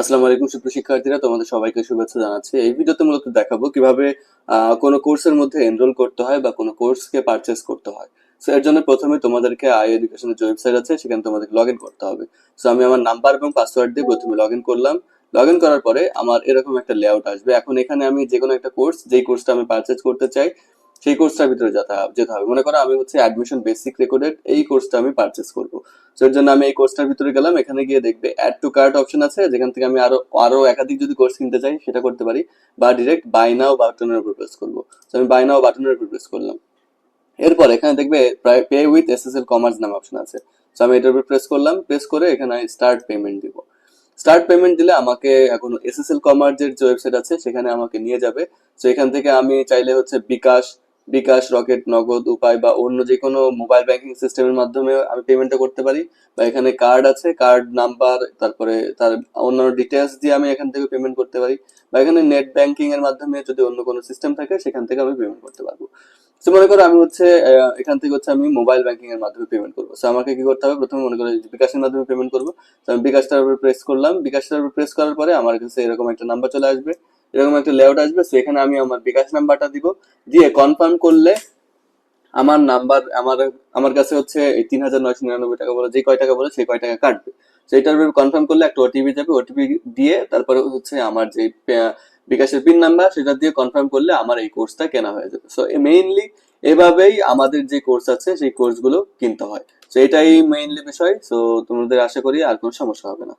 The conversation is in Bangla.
আসসালামু আলাইকুম, সুপ্রিয় শিক্ষার্থীরা, তোমাদের সবাইকে শুভেচ্ছা জানাচ্ছি। এই ভিডিওতে মূলত দেখাবো কীভাবে কোনো কোর্সের মধ্যে এনরোল করতে হয় বা কোনো কোর্সকে পারচেস করতে হয়। সো এর জন্য প্রথমে তোমাদেরকে আই এডুকেশনের যে ওয়েবসাইট আছে, সেখানে তোমাদেরকে লগ করতে হবে। সো আমি আমার নাম্বার এবং পাসওয়ার্ড দিয়ে প্রথমে লগ করলাম। লগ করার পরে আমার এরকম একটা লেআউট আসবে। এখন এখানে আমি যে কোনো একটা কোর্স যেই কোর্সটা আমি পারচেস করতে চাই সেই কোর্সটার ভিতরে যেতে যেতে হবে। মনে করো আমি হচ্ছে অ্যাডমিশন বেসিক রেকর্ডেড এই কোর্সটা আমি পারচেস করব। তো এর জন্য আমি এই কোর্সটার ভিতরে গেলাম। এখানে গিয়ে দেখবে অ্যাড টু কার্ট অপশন আছে। যেখান থেকে আমি আরও আরও একাধিক যদি কোর্স কিনতে চাই, সেটা করতে পারি। বা ডিরেক্ট বাই নাও বাটনের উপর প্রেস করব। তো আমি বাই নাও বাটনের উপর প্রেস করলাম। এরপর এখানে দেখবে প্রায় পে উইথ এসএসএল কমার্স নাম অপশন আছে। তো আমি এটার উপর প্রেস করলাম। প্রেস করে এখানে আমি স্টার্ট পেমেন্ট দিব। স্টার্ট পেমেন্ট দিলে আমাকে এখন এসএসএল কমার্সের যে ওয়েবসাইট আছে, সেখানে আমাকে নিয়ে যাবে। তো এখান থেকে আমি চাইলে হচ্ছে বিকাশ বিকাশ, রকেট, নগদ, উপায় বা অন্য যে কোনো মোবাইল ব্যাংকিং সিস্টেমের মাধ্যমে আমি পেমেন্টটা করতে পারি বা এখানে কার্ড আছে কার্ড নাম্বার তারপরে তার অন্যান্য ডিটেলস দিয়ে আমি এখান থেকে পেমেন্ট করতে পারি বা এখানে নেট ব্যাংকিং এর মাধ্যমে যদি অন্য কোনো সিস্টেম থাকে সেখান থেকে আমি পেমেন্ট করতে পারব। তো মনে করো আমি হচ্ছে এখান থেকে হচ্ছে আমি মোবাইল ব্যাংকিং এর মাধ্যমে পেমেন্ট করব। তো আমাকে কি করতে হবে? প্রথমে মনে করো বিকাশের মাধ্যমে পেমেন্ট করব। তো আমি বিকাশটার উপর প্রেস করলাম। বিকাশটার উপর প্রেস করার পরে আমার কাছে এরকম একটা নাম্বার চলে আসবে। এরকম একটা লেআউট আসবে তো এখানে আমি আমার বিকাশ নাম্বারটা দিব। দিয়ে কনফার্ম করলে আমার নাম্বার আমার আমার কাছে হচ্ছে এই তিন হাজার নয়শো নিরানব্বই টাকা বলে, যে কয় টাকা বলে সেই কয় টাকা কাটবে। সেইটার উপর কনফার্ম করলে একটা ওটিপি যাবে ওটিপি দিয়ে তারপরে হচ্ছে আমার যে বিকাশের পিন নাম্বার সেটা দিয়ে কনফার্ম করলে আমার এই কোর্সটা কেনা হয়ে যাবে। সো মেইনলি এভাবেই আমাদের যে কোর্স আছে, সেই কোর্সগুলো কিনতে হয়। তো এটাই মেইনলি বিষয়। সো তোমাদের আশা করি আর কোনো সমস্যা হবে না।